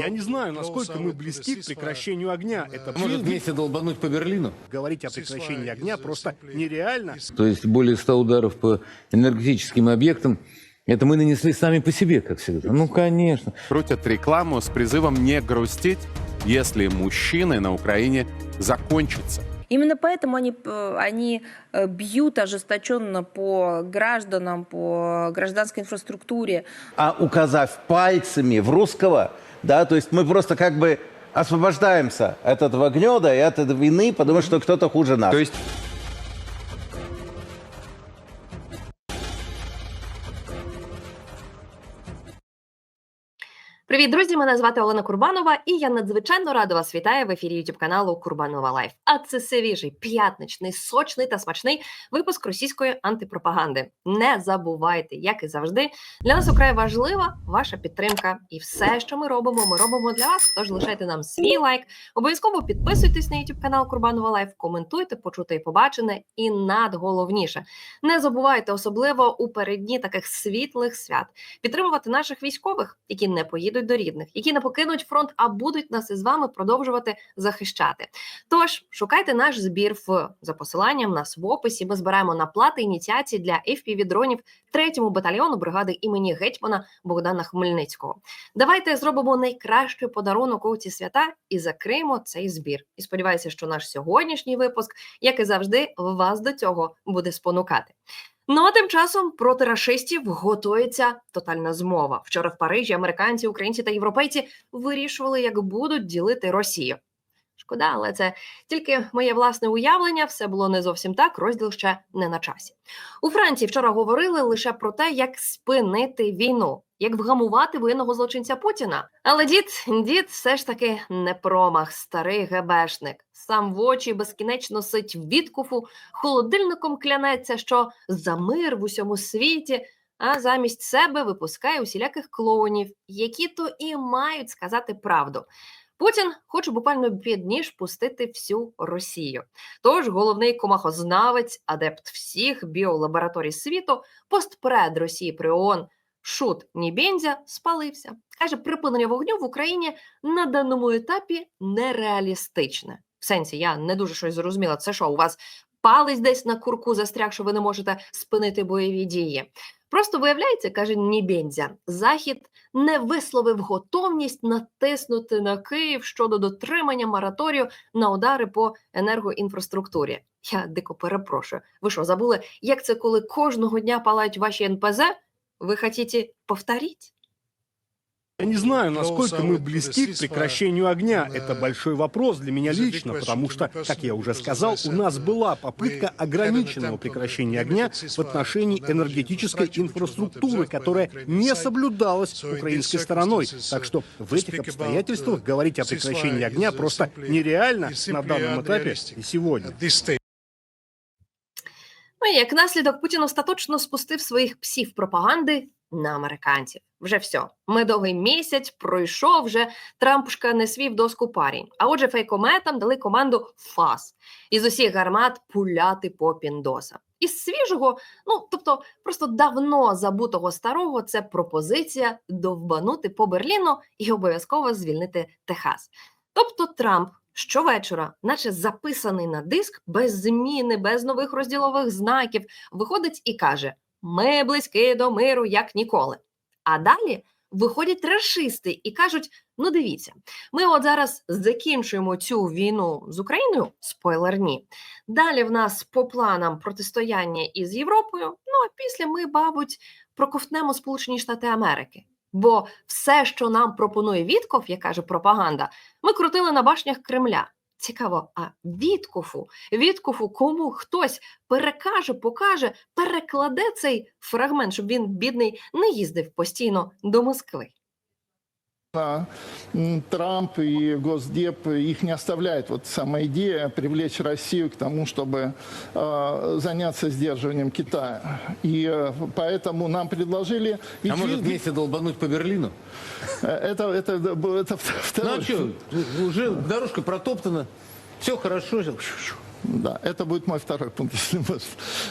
Я не знаю, насколько мы близки к прекращению огня. Это Может вместе долбануть по Берлину? говорить о прекращении огня просто нереально. То есть более 100 ударов по энергетическим объектам. Это мы нанесли сами по себе, как всегда. Ну, конечно. крутят рекламу с призывом не грустить, если мужчины на Украине закончатся. Именно поэтому они, э, они э, бьют ожесточенно по гражданам, по гражданской инфраструктуре. а указав пальцами в русского, да, то есть мы просто как бы освобождаемся от этого гнеда и от этой вины, потому что кто-то хуже нас. То есть Привіт, друзі! Мене звати Олена Курбанова, і я надзвичайно рада вас вітаю в ефірі youtube каналу Курбанова Лайф. А це свіжий, п'ятничний, сочний та смачний випуск російської антипропаганди. Не забувайте, як і завжди, для нас украй важлива ваша підтримка. І все, що ми робимо, ми робимо для вас. Тож лишайте нам свій лайк. Обов'язково підписуйтесь на youtube канал Курбанова Лайф, коментуйте, почуте і побачене. І надголовніше, не забувайте, особливо у переддні таких світлих свят, підтримувати наших військових, які не поїдуть до рідних, які не покинуть фронт, а будуть нас із вами продовжувати захищати. Тож шукайте наш збір в за посиланням нас в описі. Ми збираємо на плати ініціації для fpv дронів 3-му батальйону бригади імені гетьмана Богдана Хмельницького. Давайте зробимо найкращий подарунок у ці свята і закриємо цей збір. І сподіваюся, що наш сьогоднішній випуск, як і завжди, вас до цього буде спонукати. Ну а тим часом проти рашистів готується тотальна змова. Вчора в Парижі американці, українці та європейці вирішували, як будуть ділити Росію. Шкода, але це тільки моє власне уявлення. Все було не зовсім так. Розділ ще не на часі. У Франції вчора говорили лише про те, як спинити війну, як вгамувати воєнного злочинця Путіна. Але дід, дід все ж таки не промах, старий ГБшник. Сам в очі безкінечно сить відкуфу, холодильником клянеться, що за мир в усьому світі. А замість себе випускає усіляких клоунів, які то і мають сказати правду. Путін хоче буквально під ніж пустити всю Росію. Тож головний комахознавець, адепт всіх біолабораторій світу, постпред Росії при ООН Шут Нібензя спалився. Каже, припинення вогню в Україні на даному етапі нереалістичне. В сенсі, я не дуже щось зрозуміла. Це що, у вас палець десь на курку застряг, що ви не можете спинити бойові дії? Просто виявляється, каже Нібензя, Захід не висловив готовність натиснути на Київ щодо дотримання мораторію на удари по енергоінфраструктурі. Я дико перепрошую. Ви що, забули, як це коли кожного дня палають ваші НПЗ? Ви хотіте повторити? Я не знаю, насколько мы близки к прекращению огня. Это большой вопрос для меня лично, потому что, как я уже сказал, у нас была попытка ограниченного прекращения огня в отношении энергетической инфраструктуры, которая не соблюдалась украинской стороной. Так что в этих обстоятельствах говорить о прекращении огня просто нереально на данном этапе и сегодня. Ну і як наслідок Путін остаточно спустив своїх псів пропаганди на американців. Вже все. Медовий місяць пройшов, вже Трампушка не свів доску парень. А отже, фейкометам дали команду ФАС із усіх гармат пуляти по піндосам. Із свіжого, ну тобто просто давно забутого старого, це пропозиція довбанути по Берліну і обов'язково звільнити Техас. Тобто Трамп щовечора, наче записаний на диск, без зміни, без нових розділових знаків, виходить і каже: Ми близькі до миру, як ніколи. А далі виходять рашисти і кажуть: ну дивіться, ми от зараз закінчуємо цю війну з Україною, спойлер ні. Далі в нас по планам протистояння із Європою. Ну а після ми, мабуть, проковтнемо Сполучені Штати Америки. Бо все, що нам пропонує Вітков, як каже пропаганда, ми крутили на башнях Кремля. Цікаво, а відкуфу, відкуфу, кому хтось перекаже, покаже, перекладе цей фрагмент, щоб він, бідний, не їздив постійно до Москви. А, Трамп и Госдеп их не оставляет. Вот сама идея привлечь Россию к тому, чтобы э, заняться сдерживанием Китая. И э, поэтому нам предложили... А может вместе долбануть по Берлину? Э, это, это, это, Ну второй- а что, уже дорожка протоптана, все хорошо. Да, это будет мой второй пункт, если можно.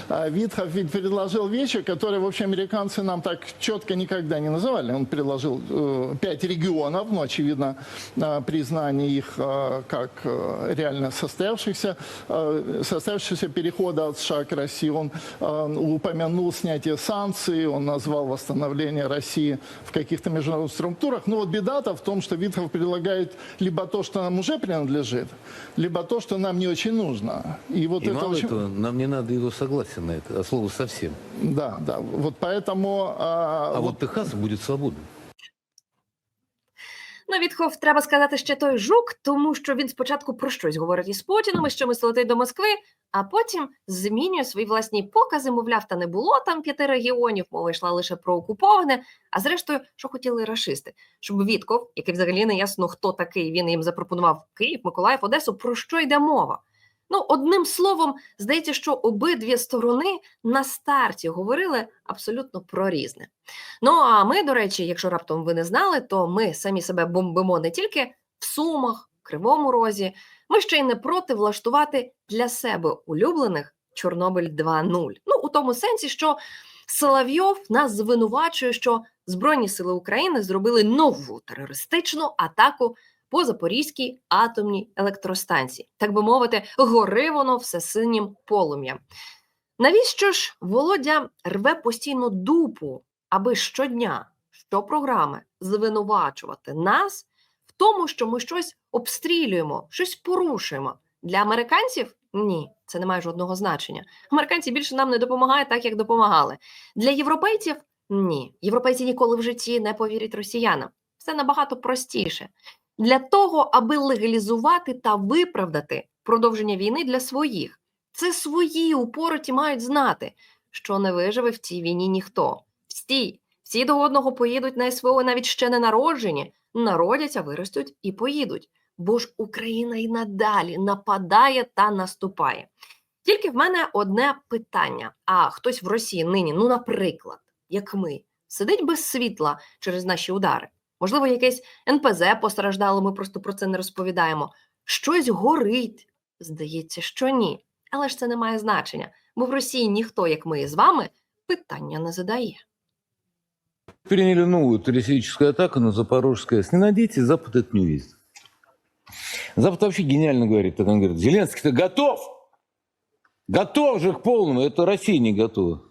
А Витхов ведь предложил вещи, которые, в общем, американцы нам так четко никогда не называли. Он предложил э, пять регионов, ну, очевидно, э, признание их э, как э, реально состоявшихся, э, состоявшегося перехода от США к России. Он э, упомянул снятие санкций, он назвал восстановление России в каких-то международных структурах. Но вот беда-то в том, что Витхов предлагает либо то, что нам уже принадлежит, либо то, что нам не очень нужно. И вот И это мало очень... этого, нам не надо его согласия на это, а слово совсем. Да, да. Вот поэтому... а, А вот вот Техас будет свободным. Ну, Вітхов, треба сказати, ще той жук, тому що він спочатку про щось говорить із Путіним, і з чимось летить до Москви, а потім змінює свої власні покази. Мовляв, та не було там п'яти регіонів, мова йшла лише про окуповане. А зрештою, що хотіли рашисти, щоб Вітков, який взагалі не ясно, хто такий, він їм запропонував Київ, Миколаїв, Одесу. Про що йде мова? Ну, одним словом, здається, що обидві сторони на старті говорили абсолютно про різне. Ну а ми, до речі, якщо раптом ви не знали, то ми самі себе бомбимо не тільки в Сумах, Кривому Розі. Ми ще й не проти влаштувати для себе улюблених Чорнобиль 2.0. Ну, у тому сенсі, що Соловйов нас звинувачує, що Збройні сили України зробили нову терористичну атаку по Запорізькій атомній електростанції. Так би мовити, гори воно всесинім полум'ям. Навіщо ж Володя рве постійно дупу, аби щодня, щопрограми звинувачувати нас в тому, що ми щось обстрілюємо, щось порушуємо? Для американців ні, це не має жодного значення. Американці більше нам не допомагають так, як допомагали. Для європейців ні. Європейці ніколи в житті не повірять росіянам. Все набагато простіше. Для того, аби легалізувати та виправдати продовження війни для своїх. Це свої упороті мають знати, що не виживе в цій війні ніхто. Всі, всі до одного поїдуть на СВО, навіть ще не народжені, народяться, виростуть і поїдуть. Бо ж Україна і надалі нападає та наступає. Тільки в мене одне питання: а хтось в Росії нині, ну, наприклад, як ми, сидить без світла через наші удари. Можливо, якесь НПЗ постраждало, ми просто про це не розповідаємо. Щось горить. Здається, що ні. Але ж це не має значення, бо в Росії ніхто, як ми з вами, питання не задає. Приняли новую террористическую атаку на Запорожское. Не надейтесь, Запад это не увидит. Запад вообще гениально говорит. Так он говорит, Зеленский-то готов! Готов же к полному, это Россия не готова.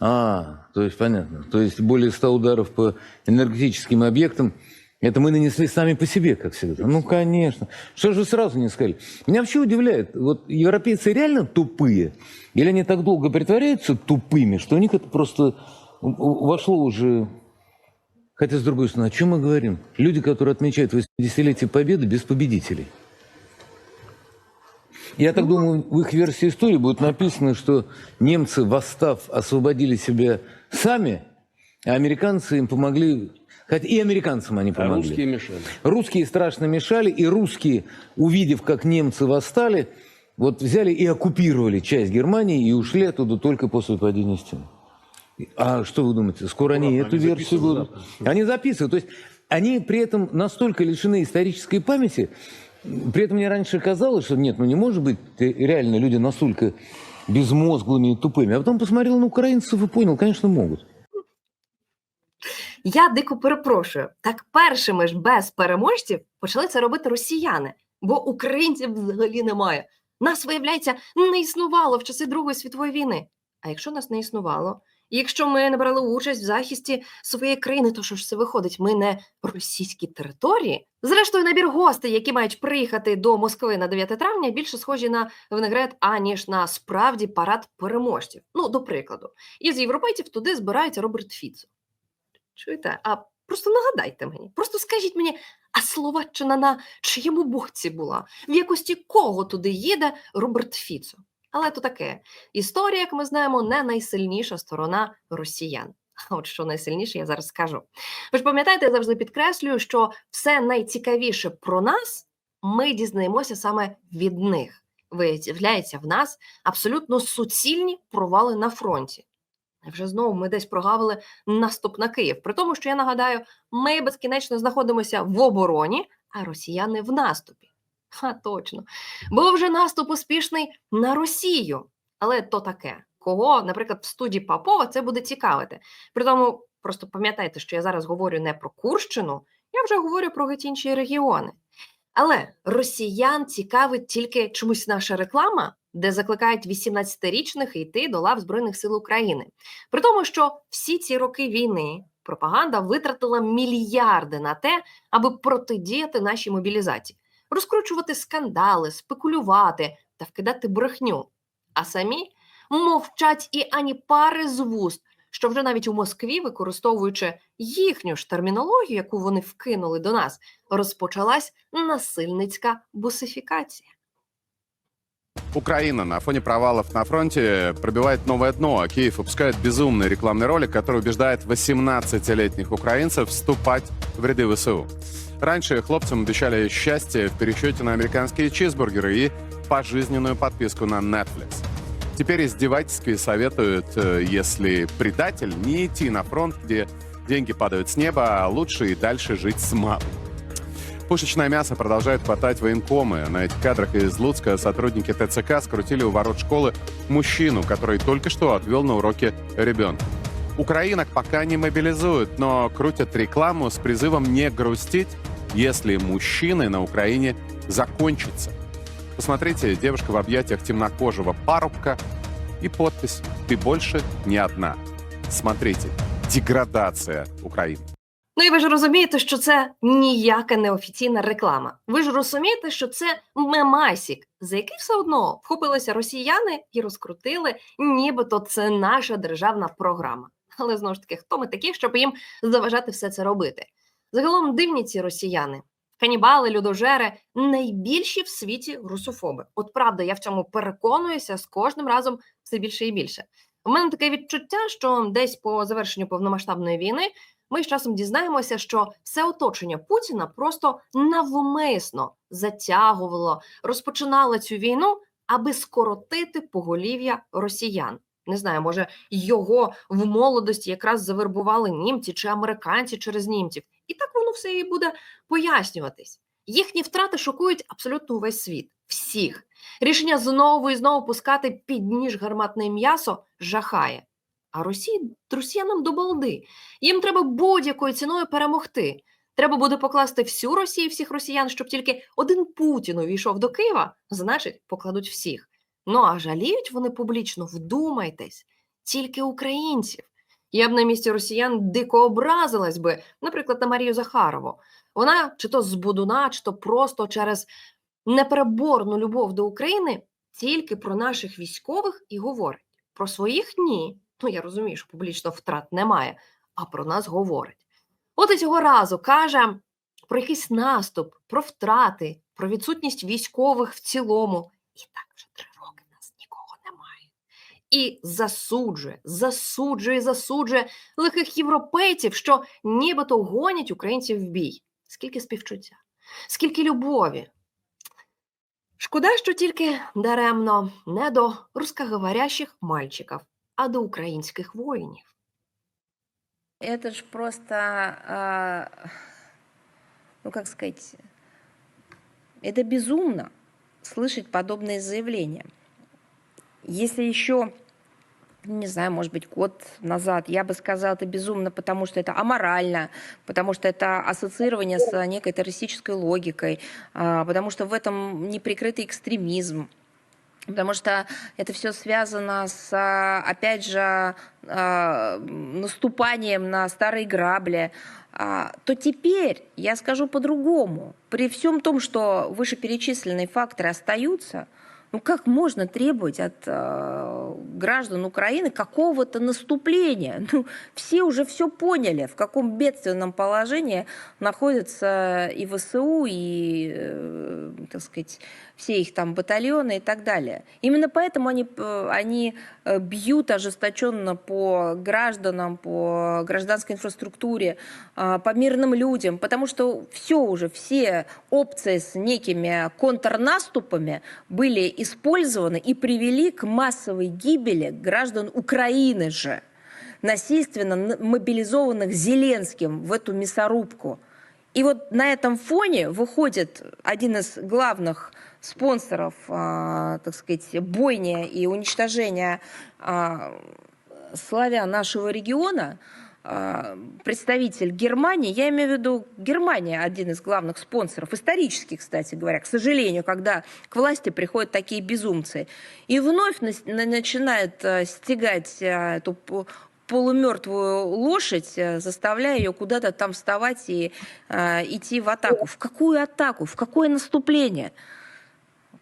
А, то есть понятно. То есть более 100 ударов по энергетическим объектам, это мы нанесли сами по себе, как всегда. Ну, конечно. Что же сразу не сказали? Меня вообще удивляет, вот европейцы реально тупые? Или они так долго притворяются тупыми, что у них это просто вошло уже... Хотя, с другой стороны, о чем мы говорим? Люди, которые отмечают 80-летие Победы без победителей. Я так думаю, в их версии истории будет написано, что немцы, восстав, освободили себя сами, а американцы им помогли. Хотя и американцам они А помогли. русские мешали. Русские страшно мешали, и русские, увидев, как немцы восстали, вот взяли и оккупировали часть Германии и ушли оттуда только после падения стены. А что вы думаете, скоро они Ладно, эту они версию записывают, будут? Они записывают. То есть они при этом настолько лишены исторической памяти, при этом мне раньше казалось, что нет, ну не может быть э, реально люди настолько безмозглыми и тупыми. А потом посмотрел на украинцев и понял, конечно, могут. Я дико перепрошую. Так першими ж без переможців почали це робити росіяни, бо українців взагалі немає. Нас, виявляється, не існувало в часи Другої світової війни. А якщо нас не існувало, якщо ми не брали участь в захисті своєї країни, то що ж це виходить? Ми не російські території. Зрештою, набір гостей, які мають приїхати до Москви на 9 травня, більше схожі на винегрет, аніж на справді парад переможців. Ну, до прикладу, із європейців туди збирається Роберт Фіцо. Чуєте? А просто нагадайте мені, просто скажіть мені, а Словаччина на чиєму боці була? В якості кого туди їде Роберт Фіцо? Але то таке. Історія, як ми знаємо, не найсильніша сторона росіян. А от що найсильніше, я зараз скажу. Ви ж пам'ятаєте, я завжди підкреслюю, що все найцікавіше про нас ми дізнаємося саме від них. Виявляється, в нас абсолютно суцільні провали на фронті. Невже знову ми десь прогавили наступ на Київ? При тому, що я нагадаю, ми безкінечно знаходимося в обороні, а росіяни в наступі. Ха, точно. Був вже наступ успішний на Росію. Але то таке. Кого, наприклад, в студії Попова це буде цікавити. При тому, просто пам'ятайте, що я зараз говорю не про Курщину, я вже говорю про геть інші регіони. Але росіян цікавить тільки чомусь наша реклама, де закликають 18-річних йти до лав Збройних сил України. При тому, що всі ці роки війни пропаганда витратила мільярди на те, аби протидіяти нашій мобілізації, розкручувати скандали, спекулювати та вкидати брехню. А самі мовчать і ані пари з вуст, що вже навіть у Москві, використовуючи їхню ж термінологію, яку вони вкинули до нас, розпочалась насильницька бусифікація. Украина на фоне провалов на фронте пробивает новое дно, а Киев выпускает безумный рекламный ролик, который убеждает 18-летних украинцев вступать в ряды ВСУ. Раньше хлопцам обещали счастье в пересчете на американские чизбургеры и пожизненную подписку на Netflix. Теперь издевательски советуют, э, если предатель, не идти на фронт, где деньги падают с неба, а лучше и дальше жить с малым. Пушечное мясо продолжает хватать военкомы. На этих кадрах из Луцка сотрудники ТЦК скрутили у ворот школы мужчину, который только что отвел на уроке ребенка. Украинок пока не мобилизуют, но крутят рекламу с призывом не грустить, если мужчины на Украине закончатся. Посмотрите, девушка в объятиях темнокожего парубка и подпись «Ты больше не одна». Смотрите, деградация Украины. Ну і ви ж розумієте, що це ніяка неофіційна реклама. Ви ж розумієте, що це мемасік, за який все одно вхопилися росіяни і розкрутили, нібито це наша державна програма. Але знову ж таки, хто ми такі, щоб їм заважати все це робити? Загалом дивні ці росіяни. Канібали, людожери найбільші в світі русофоби. От правда, я в цьому переконуюся з кожним разом все більше і більше. У мене таке відчуття, що десь по завершенню повномасштабної війни ми з часом дізнаємося, що все оточення Путіна просто навмисно затягувало, розпочинало цю війну, аби скоротити поголів'я росіян. Не знаю, може його в молодості якраз завербували німці чи американці через німців, і так воно все і буде пояснюватись. Їхні втрати шокують абсолютно увесь світ, всіх. Рішення знову і знову пускати під ніж гарматне м'ясо жахає. А Росії росіянам до балди. Їм треба будь-якою ціною перемогти. Треба буде покласти всю Росію, всіх росіян, щоб тільки один Путін увійшов до Києва, значить, покладуть всіх. Ну а жаліють вони публічно, вдумайтесь, тільки українців. Я б на місці росіян дико образилась би, наприклад, на Марію Захарову. Вона чи то з Будуна, чи то просто через непереборну любов до України тільки про наших військових і говорить. Про своїх ні. Ну, я розумію, що публічно втрат немає, а про нас говорить. От і цього разу каже про якийсь наступ, про втрати, про відсутність військових в цілому. І так вже три роки в нас нікого немає І засуджує, засуджує, засуджує лихих європейців, що нібито гонять українців в бій. Скільки співчуття, скільки любові. Шкода, що тільки даремно не до русскоговорящих мальчиків, а до українських воїнів. Это ж просто, а, ну как сказать, это безумно слышать подобные заявления. Если еще, не знаю, может быть, год назад я бы сказала, это безумно, потому что это аморально, потому что это ассоциирование с некой террористической логикой, а, потому что в этом неприкрытый экстремизм. Потому что это все связано с, а, опять же, а, наступанием на старые грабли, то теперь я скажу по-другому. При всем том, что вышеперечисленные факторы остаются, ну как можно требовать от э, граждан Украины какого-то наступления? Ну, все уже все поняли, в каком бедственном положении находятся и ВСУ, и, э, так сказать, все их там батальоны и так далее. Именно поэтому они, э, они э, бьют ожесточенно по гражданам, по гражданской инфраструктуре, э, по мирным людям, потому что все уже, все опции с некими контрнаступами были использованы и привели к массовой гибели граждан Украины же, насильственно мобилизованных Зеленским в эту мясорубку. И вот на этом фоне выходит один из главных спонсоров, а, так сказать, бойни и уничтожения а, славян нашего региона, а, представитель Германии, я имею в виду Германия, один из главных спонсоров, исторически, кстати говоря, к сожалению, когда к власти приходят такие безумцы, и вновь начинает а, стягать а, эту полумертвую лошадь, э, заставляя ее куда-то там вставать и а, идти в атаку. В какую атаку? В какое наступление?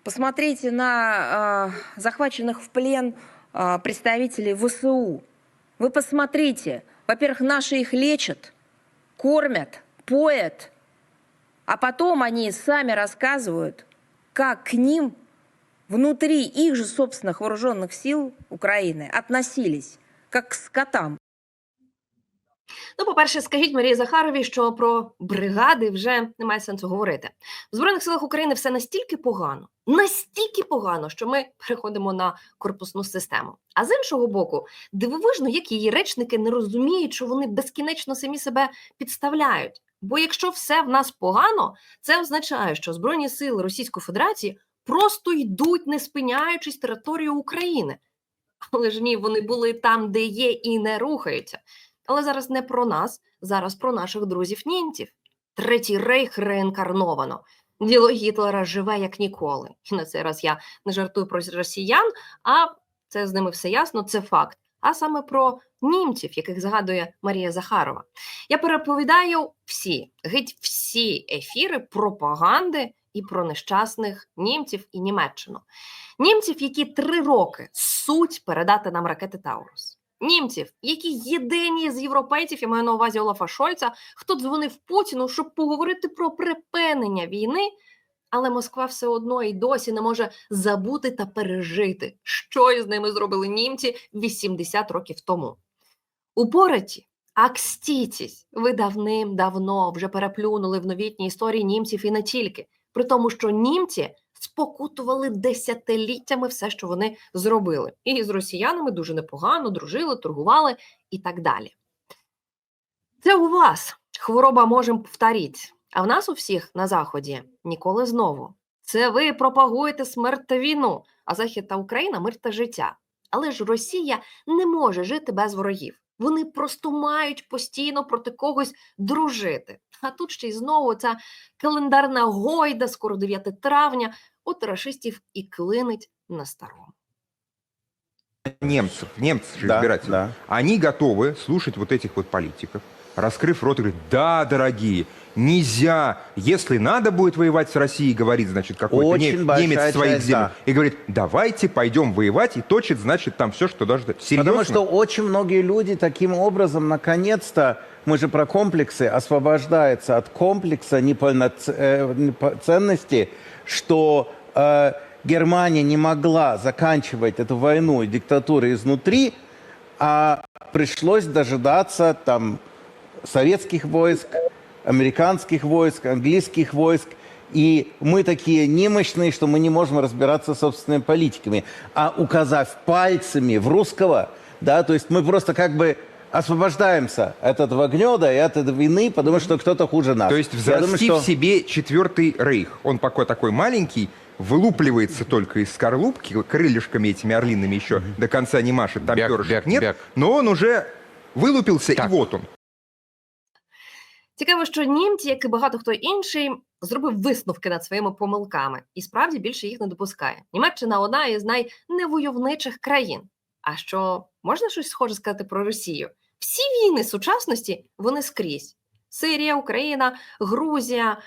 Посмотрите на а, захваченных в плен а, представителей ВСУ. Вы посмотрите. Во-первых, наши их лечат, кормят, поят, а потом они сами рассказывают, как к ним внутри их же собственных вооруженных сил Украины относились, как к скотам. Ну, по-перше, скажіть Марії Захаровій, що про бригади вже немає сенсу говорити. В Збройних силах України все настільки погано, настільки погано, що ми переходимо на корпусну систему. А з іншого боку, дивовижно, як її речники не розуміють, що вони безкінечно самі себе підставляють. Бо якщо все в нас погано, це означає, що Збройні сили Російської Федерації просто йдуть, не спиняючись територію України. Але ж ні, вони були там, де є, і не рухаються. Але зараз не про нас, зараз про наших друзів німців. Третій рейх реінкарновано. Діло Гітлера живе як ніколи. І на цей раз я не жартую про росіян, а це з ними все ясно, це факт. А саме про німців, яких згадує Марія Захарова. Я переповідаю всі, геть всі ефіри пропаганди і про нещасних німців і Німеччину. Німців, які три роки суть передати нам ракети Таурус. Німців, які єдині з європейців, я маю на увазі Олафа Шольца, хто дзвонив Путіну, щоб поговорити про припинення війни, але Москва все одно і досі не може забути та пережити, що із ними зробили німці 80 років тому. Упораті, акстіцісь, ви давним-давно вже переплюнули в новітній історії німців і не тільки, при тому, що німці спокутували десятиліттями все, що вони зробили. І з росіянами дуже непогано дружили, торгували і так далі. Це у вас хвороба можемо повторити, а в нас у всіх на Заході ніколи знову. Це ви пропагуєте смерть та війну, а Захід та Україна мир та життя. Але ж Росія не може жити без ворогів. Вони просто мають постійно проти когось дружити. А тут ще й знову ця календарна гойда, скоро 9 травня, от рашистів і клинить на старому. немцев, немцы же Да, избиратели, да. они готовы слушать вот этих вот политиков, раскрыв рот и говорить, да, дорогие, нельзя, если надо будет воевать с Россией, говорит, значит, какой-то не- Очень большая немец в своих часть, землях, да. и говорит, давайте пойдем воевать, и точит, значит, там все, что должно. Серьезно? Потому что очень многие люди таким образом, наконец-то, мы же про комплексы, освобождаются от комплекса неполноценности, что э, Германия не могла заканчивать эту войну и диктатуру изнутри, а пришлось дожидаться там советских войск, американских войск, английских войск. И мы такие немощные, что мы не можем разбираться с собственными политиками. А указав пальцами в русского, да, то есть мы просто как бы освобождаемся от этого гнеда и от этой вины, потому что кто-то хуже нас. То есть Я взрастив думаю, что- в себе четвертый рейх. Он пока такой маленький, вылупливается только из скорлупки, крылышками этими орлиными еще до конца не машет, там Бяк, перышек бяк, нет, бяк. но он уже вылупился, Так. и вот он. Цікаво, що німці, як і багато хто інший, зробив висновки над своїми помилками і справді більше їх не допускає. Німеччина одна із найневойовничих країн. А що можна щось схоже сказати про Росію? Всі війни сучасності вони скрізь: Сирія, Україна, Грузія,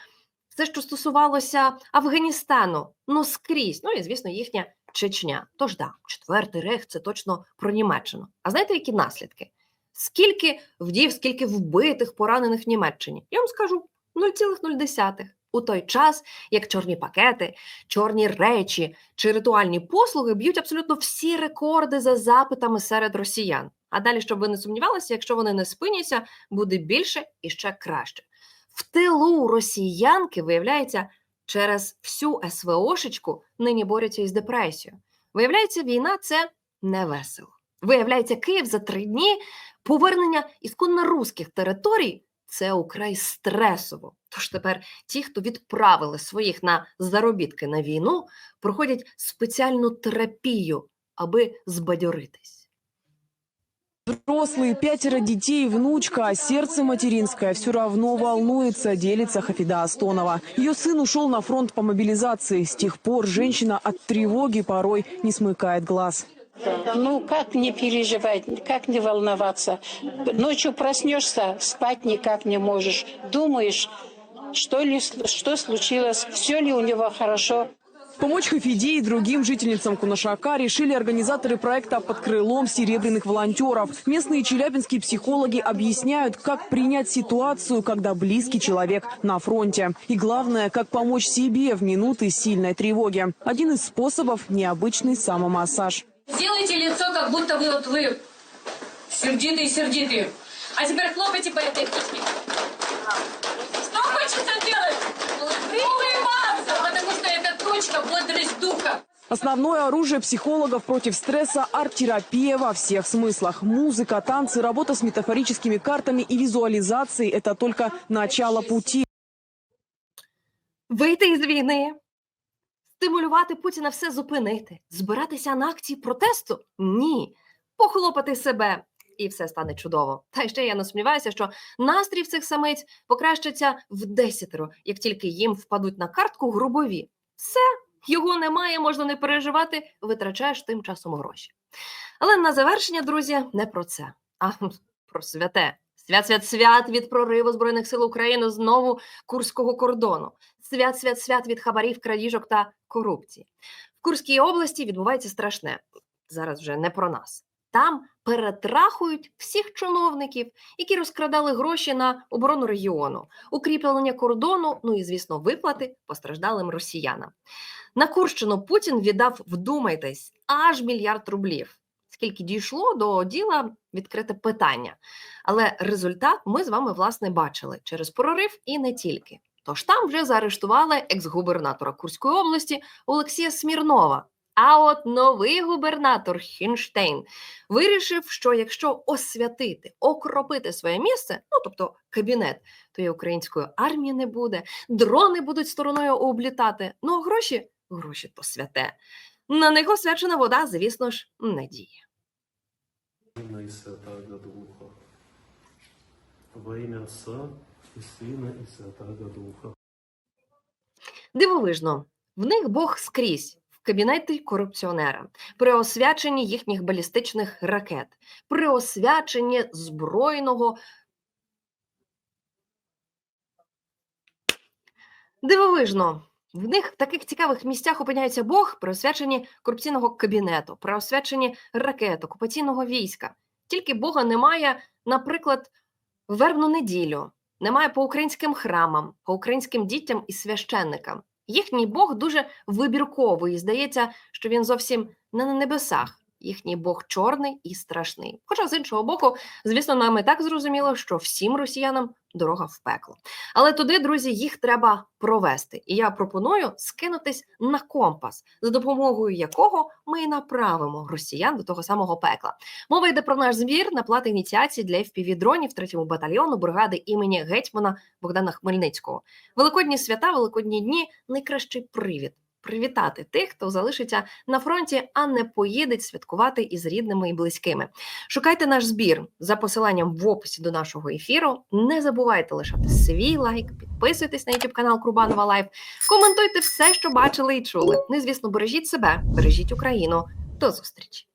все, що стосувалося Афганістану, ну скрізь. Ну і звісно, їхня Чечня. Тож да, четвертий рех це точно про Німеччину. А знаєте, які наслідки? Скільки вдів, скільки вбитих, поранених в Німеччині? Я вам скажу 0,0. У той час, як чорні пакети, чорні речі чи ритуальні послуги б'ють абсолютно всі рекорди за запитами серед росіян. А далі, щоб ви не сумнівалися, якщо вони не спиняться, буде більше і ще краще. В тилу росіянки, виявляється, через всю СВОшечку нині борються із депресією. Виявляється, війна це не весело. Виявляється, Київ за три дні повернення ісконно руських територій це украй стресово. Тож тепер ті, хто відправили своїх на заробітки на війну, проходять спеціальну терапію, аби збадьоритись. Взрослые, пятеро детей, внучка, а сердце материнское все равно волнуется, делится Хафида Астонова. Ее сын ушел на фронт по мобилизации. С тех пор женщина от тревоги порой не смыкает глаз. Ну, как не переживать, как не волноваться? Ночью проснешься, спать никак не можешь. Думаешь, что, ли, что случилось, все ли у него хорошо. Помочь Хафиде и другим жительницам Кунашака решили организаторы проекта «Под крылом серебряных волонтеров». Местные челябинские психологи объясняют, как принять ситуацию, когда близкий человек на фронте. И главное, как помочь себе в минуты сильной тревоги. Один из способов – необычный самомассаж. Сделайте лицо, как будто вы вот вы сердитые-сердитые. А теперь хлопайте по этой точке. что эта точка бодрость духа. Основное оружие психологов против стресса – арт-терапия во всех смыслах. Музыка, танцы, работа с метафорическими картами и визуализацией – это только начало пути. Вийти із війни, стимулювати Путіна все зупинити, збиратися на акції протесту? Ні. Похлопати себе. І все стане чудово. Та ще я не сумніваюся, що настрій в цих самиць покращиться в десятеро, як тільки їм впадуть на картку грубові. Все, його немає, можна не переживати, витрачаєш тим часом гроші. Але на завершення, друзі, не про це, а про святе. Свят, свят, свят від прориву Збройних сил України знову Курського кордону. Свят, свят, свят від хабарів, крадіжок та корупції. В Курській області відбувається страшне. Зараз вже не про нас. Там перетрахують всіх чиновників, які розкрадали гроші на оборону регіону, укріплення кордону, ну і, звісно, виплати постраждалим росіянам. На Курщину Путін віддав, вдумайтесь, аж мільярд рублів. Скільки дійшло до діла, відкрите питання. Але результат ми з вами власне бачили через прорив і не тільки. Тож там вже заарештували екс-губернатора Курської області Олексія Смірнова. А от новий губернатор Хінштейн вирішив, що якщо освятити, окропити своє місце, ну тобто кабінет, то і української армії не буде, дрони будуть стороною облітати. Ну а гроші, гроші то святе. На них освячена вода, звісно ж, не діє. И Святаго Духа. Во имя Отца и Сына и Святаго Духа. Дивовижно, в них Бог скрізь. В кабінеті корупціонера, при освяченні їхніх балістичних ракет, при освяченні збройного. Дивовижно, в них в таких цікавих місцях опиняється Бог при освяченні корупційного кабінету, при освяченні ракет, окупаційного війська. Тільки Бога немає, наприклад, в вербну неділю, немає по українським храмам, по українським дітям і священникам. Їхній Бог дуже вибірковий, здається, що він зовсім не на небесах. Їхній Бог чорний і страшний. Хоча з іншого боку, звісно, нам і так зрозуміло, що всім росіянам дорога в пекло. Але туди, друзі, їх треба провести. І я пропоную скинутись на компас, за допомогою якого ми і направимо росіян до того самого пекла. Мова йде про наш збір на плати ініціації для FPV-дронів 3-му батальйону бригади імені гетьмана Богдана Хмельницького. Великодні свята, великодні дні найкращий привід. Привітати тих, хто залишиться на фронті, а не поїде святкувати із рідними і близькими. Шукайте наш збір за посиланням в описі до нашого ефіру. Не забувайте лишати свій лайк, підписуйтесь на YouTube канал Крубанова Лайф, коментуйте все, що бачили і чули. Ну і звісно, бережіть себе, бережіть Україну. До зустрічі!